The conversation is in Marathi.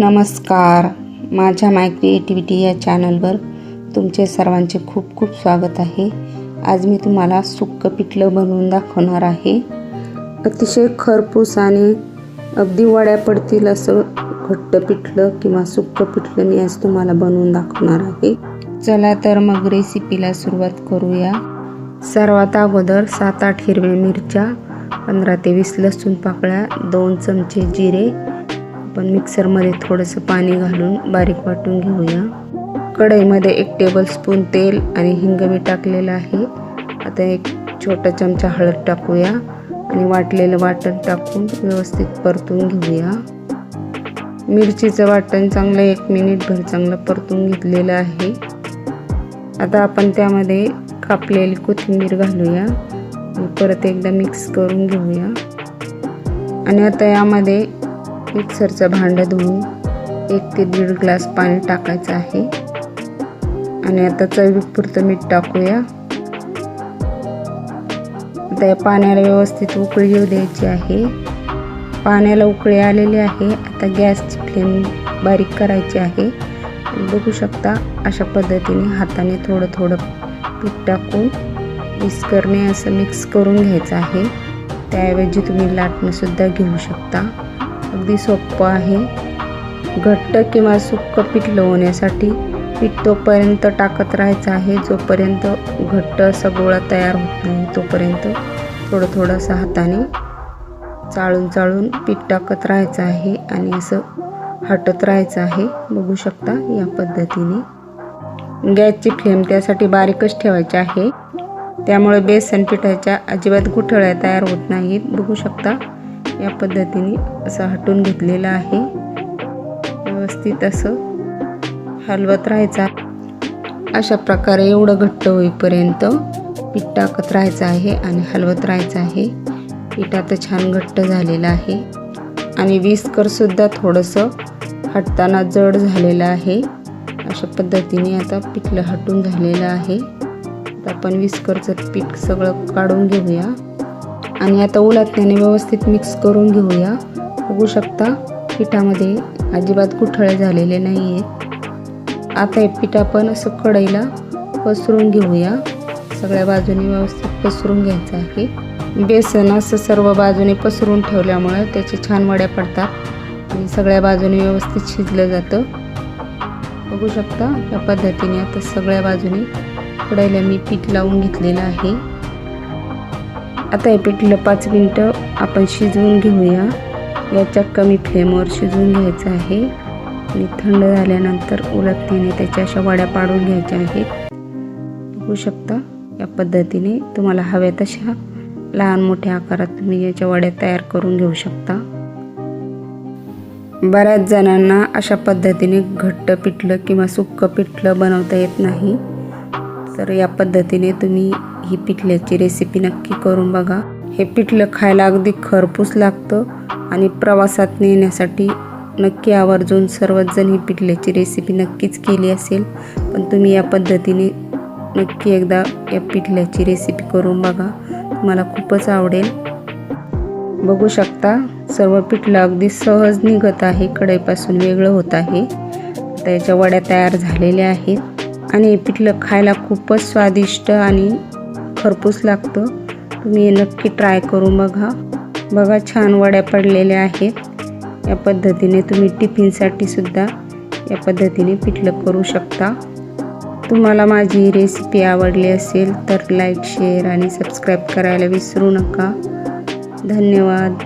नमस्कार. माझ्या माय क्रिएटिव्हिटी या चॅनलवर तुमचे सर्वांचे खूप खूप स्वागत आहे. आज मी तुम्हाला सुक्क पिठलं बनवून दाखवणार आहे. अतिशय खरपूस आणि अगदी वड्या पडतील असं घट्ट पिठलं किंवा सुक्क पिठलं मी आज तुम्हाला बनवून दाखवणार आहे. चला तर मग रेसिपीला सुरुवात करूया. सर्वात अगोदर सात आठ हिरव्या मिरच्या पंधरा ते वीस लसूण पाकळ्या दोन चमचे जिरे आपण मिक्सरमध्ये थोडंसं पाणी घालून बारीक वाटून घेऊया. कढईमध्ये एक टेबलस्पून तेल आणि हिंग मी टाकलेलं आहे. आता एक छोटा चमचा हळद टाकूया आणि वाटलेलं वाटण टाकून व्यवस्थित परतून घेऊया. मिरचीचं वाटण चांगलं एक मिनिटभर चांगलं परतून घेतलेलं आहे. आता आपण त्यामध्ये कापलेली कोथिंबीर घालूया परत एकदा मिक्स करून घेऊया. आणि आता यामध्ये मिक्सरचं भांडं धुवून एक ते दीड ग्लास पाणी टाकायचं आहे. आणि आता चवीपुरतं मीठ टाकूया. आता या पाण्याला व्यवस्थित उकळी येऊ द्यायची आहे. पाण्याला उकळी आलेली आहे. आता गॅसची फ्लेम बारीक करायची आहे. बघू शकता अशा पद्धतीने हाताने थोडं थोडं पीठ टाकून विस्करणे असं मिक्स करून घ्यायचं आहे. त्याऐवजी तुम्ही लाटणंसुद्धा घेऊ शकता. अगदी सोपं आहे. घट्ट किंवा सुक्क पीठ लवण्यासाठी पीठ तोपर्यंत टाकत राहायचं आहे. जोपर्यंत घट्ट असा गोळा तयार होत नाही तोपर्यंत थोडं थोडंसं हाताने चाळून चाळून पीठ टाकत राहायचं आहे आणि असं हटत राहायचं आहे. बघू शकता या पद्धतीने. गॅसची फ्लेम त्यासाठी बारीकच ठेवायची आहे. त्यामुळे बेसन पिठाच्या अजिबात गुठळ्या तयार होत नाहीत. बघू शकता या पद्धतीने असं हटून घेतलेलं आहे. व्यवस्थित असं हलवत राहायचा अशा प्रकारे एवढं घट्ट होईपर्यंत पीठ टाकत राहायचं आहे आणि हलवत राहायचं आहे. पीठ आता छान घट्ट झालेलं आहे. आणि विस्करसुद्धा थोडंसं हटताना जड झालेलं आहे. अशा पद्धतीने आता पिठलं हटून झालेलं आहे. आता आपण विस्करचं पीठ सगळं काढून घेऊया. आणि आता उलातण्याने व्यवस्थित मिक्स करून घेऊया. बघू शकता पिठामध्ये अजिबात कुठळे झालेले नाही आहेत आता हे पीठ आपण असं कढईला पसरून घेऊया. सगळ्या बाजूने व्यवस्थित पसरून घ्यायचं आहे. बेसन असं सर्व बाजूने पसरून ठेवल्यामुळं त्याचे छान वड्या पडतात आणि सगळ्या बाजूने व्यवस्थित शिजलं जातं. बघू शकता या पद्धतीने आता सगळ्या बाजूने कढईला मी पीठ लावून घेतलेलं आहे. आता हे पिठलं पाच मिनटं आपण शिजवून घेऊया. याच्या कमी फ्लेमवर शिजवून घ्यायचं आहे. आणि थंड झाल्यानंतर उलटण्याने त्याच्या अशा वड्या पाडून घ्यायच्या आहेत. बघू शकता या पद्धतीने तुम्हाला हव्या तशा लहान मोठ्या आकारात तुम्ही याच्या वड्या तयार करून घेऊ शकता. बऱ्याच जणांना अशा पद्धतीने घट्ट पिठलं किंवा सुक्क पिठलं बनवता येत नाही. तर या पद्धतीने तुम्ही ही पिठल्याची रेसिपी नक्की करून बघा. हे पिठलं खायला अगदी खरपूस लागतं आणि प्रवासात नेण्यासाठी नक्की आवर्जून सर्वच जण ही पिठल्याची रेसिपी नक्कीच केली असेल. पण तुम्ही या पद्धतीने नक्की एकदा या पिठल्याची रेसिपी करून बघा. मला खूपच आवडेल. बघू शकता सर्व पिठलं अगदी सहज निघत आहे कढईपासून वेगळं होत आहे. त्याच्या वड्या तयार झालेल्या आहेत. आणि हे पिठलं खायला खूपच स्वादिष्ट आणि खरपूस लागतं. तुम्ही नक्की ट्राय करून बघा. बघा छान वड्या पडलेल्या आहेत. या पद्धतीने तुम्ही टिफिनसाठी सुद्धा या पद्धतीने पिठलं करू शकता. तुम्हाला माझी रेसिपी आवडली असेल तर लाईक शेअर आणि सबस्क्राईब करायला विसरू नका. धन्यवाद.